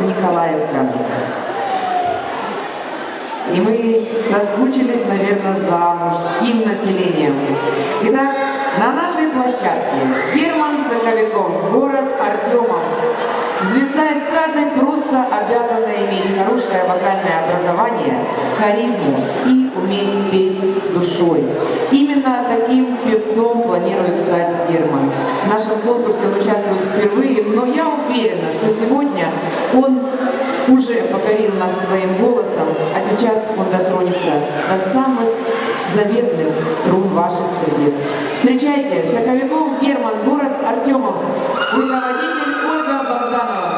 Николаевка. И мы соскучились, наверное, за мужским населением. Итак, на нашей площадке Герман Соковиков, город Артемовск. Звезда эстрады просто обязана иметь хорошее вокальное образование, харизму и уметь петь душой. Именно таким певцом планирует стать Герман. В нашем конкурсе он участвует впервые, но я уверена, что уже покорил нас своим голосом, а сейчас он дотронется до самых заветных струн ваших сердец. Встречайте, Соковиков, Герман, город Артемовск, руководитель Ольга Богданова.